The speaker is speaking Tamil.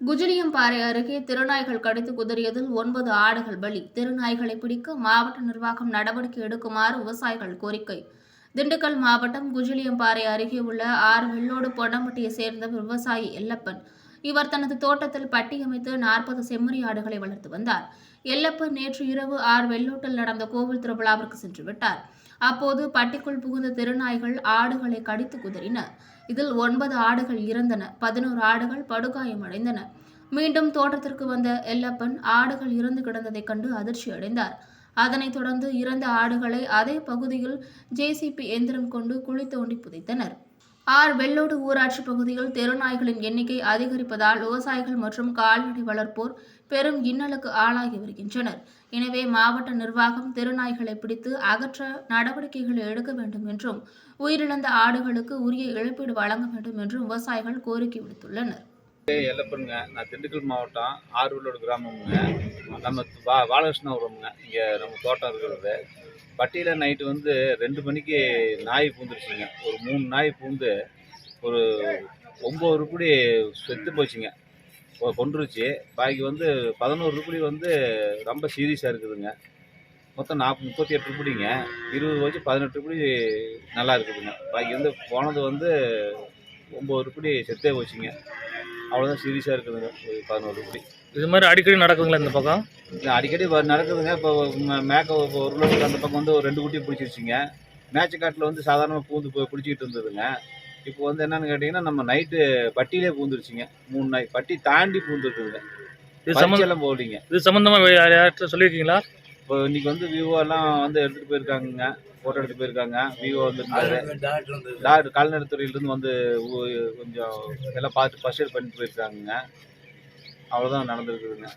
குஜிலியம்பாறை அருகே திருநாய்கள் கடித்து குதறியதில் ஒன்பது ஆடுகள் பலி. திருநாய்களை பிடிக்க மாவட்ட நிர்வாகம் நடவடிக்கை எடுக்குமாறு விவசாயிகள் கோரிக்கை. திண்டுக்கல் மாவட்டம் குஜிலியம்பாறை அருகே உள்ள ஆறு வெள்ளோடு பொன்னம்பட்டியை சேர்ந்த விவசாயி எல்லப்பன். இவர் தனது தோட்டத்தில் பட்டியமைத்து நாற்பது செம்மறி ஆடுகளை வளர்த்து வந்தார். எல்லப்பன் நேற்று இரவு ஆறு வெள்ளோட்டில் நடந்த கோவில் திருவிழாவிற்கு சென்று விட்டார். அப்போது பட்டிக்குள் புகுந்த திருநாய்கள் ஆடுகளை கடித்து குதறின. இதில் ஒன்பது ஆடுகள் இறந்தன. பதினோரு ஆடுகள் படுகாயமடைந்தன. மீண்டும் தோட்டத்திற்கு வந்த எல்லப்பன் ஆடுகள் இறந்து கிடந்ததைக் கண்டு அதிர்ச்சி அடைந்தார். அதனைத் தொடர்ந்து இறந்த ஆடுகளை அதே பகுதியில் ஜேசிபி எந்திரம் கொண்டு குழி தோண்டி புதைத்தனர். ஆர் வெள்ளோடு ஊராட்சி பகுதியில் தெருநாய்களின் எண்ணிக்கை அதிகரிப்பதால் விவசாயிகள் மற்றும் கால்நடை வளர்ப்போர் பெரும் இன்னலுக்கு ஆளாகி வருகின்றனர். எனவே மாவட்ட நிர்வாகம் தெருநாய்களை பிடித்து அகற்ற நடவடிக்கைகளை எடுக்க வேண்டும் என்றும் உயிரிழந்த ஆடுகளுக்கு உரிய இழப்பீடு வழங்க வேண்டும் என்றும் விவசாயிகள் கோரிக்கை விடுத்துள்ளனர். எல்லப்பனுங்க நான் திண்டுக்கல் மாவட்டம் ஆறுவலோடு கிராமமுங்க. நம்ம வா பாலகிருஷ்ணபுரம்ங்க இங்கே நம்ம தோட்டம் இருக்கிறது. பட்டியில் நைட்டு வந்து ரெண்டு மணிக்கு நாய் பூந்துருச்சுங்க. ஒரு மூணு நாய் பூந்து ஒரு ஒம்பது உருப்படி செத்து போச்சுங்க. கொண்டுருச்சு பாக்கி வந்து பதினோரு உருப்படி வந்து ரொம்ப சீரியஸாக இருக்குதுங்க. மொத்தம் நாற்பது முப்பத்தி எட்டு உருப்படிங்க இருபது வச்சு பதினெட்டு உருப்படி நல்லா இருக்குதுங்க. பாக்கி வந்து போனது வந்து ஒம்பது உருப்படி செத்தே போச்சுங்க. அவ்வளோதான் சீரியஸாக இருக்குதுங்க. ஒரு பதினோரு உருப்படி இது மாதிரி அடிக்கடி நடக்குங்களா இந்த பக்கம்? இது அடிக்கடி வ- நடக்குதுங்க. இப்போ மேக்க இப்போ ஒரு லட்சத்துக்கு அந்த பக்கம் வந்து ஒரு ரெண்டு குட்டி பிடிச்சிருச்சுங்க. மேட்சுக்காட்டில் வந்து சாதாரணமாக பூந்து போய் பிடிச்சிக்கிட்டு இருந்ததுங்க. இப்போ வந்து என்னன்னு கேட்டிங்கன்னா நம்ம நைட்டு பட்டியிலே பூந்துருச்சுங்க. மூணு நாய் பட்டி தாண்டி பூந்துருக்குதுங்க. இது சம்மந்த பறிச்செல்லாம் போகலிங்க. இது சம்மந்தமா யார் யார்கிட்ட சொல்லியிருக்கீங்களா? இப்போ இன்னைக்கு வந்து விவோ எல்லாம் வந்து எடுத்துகிட்டு போயிருக்காங்கங்க ஃபோட்டோ எடுத்து போயிருக்காங்க. விவோ வந்துருந்தாரு. டாக்டர் கால்நடைத்துறையிலேருந்து வந்து கொஞ்சம் எல்லாம் பார்த்து ஃபர்ஸ்ட் எய்ட் பண்ணிட்டு போயிருக்காங்கங்க. அவ்வளோதான் நடந்திருக்குதுங்க.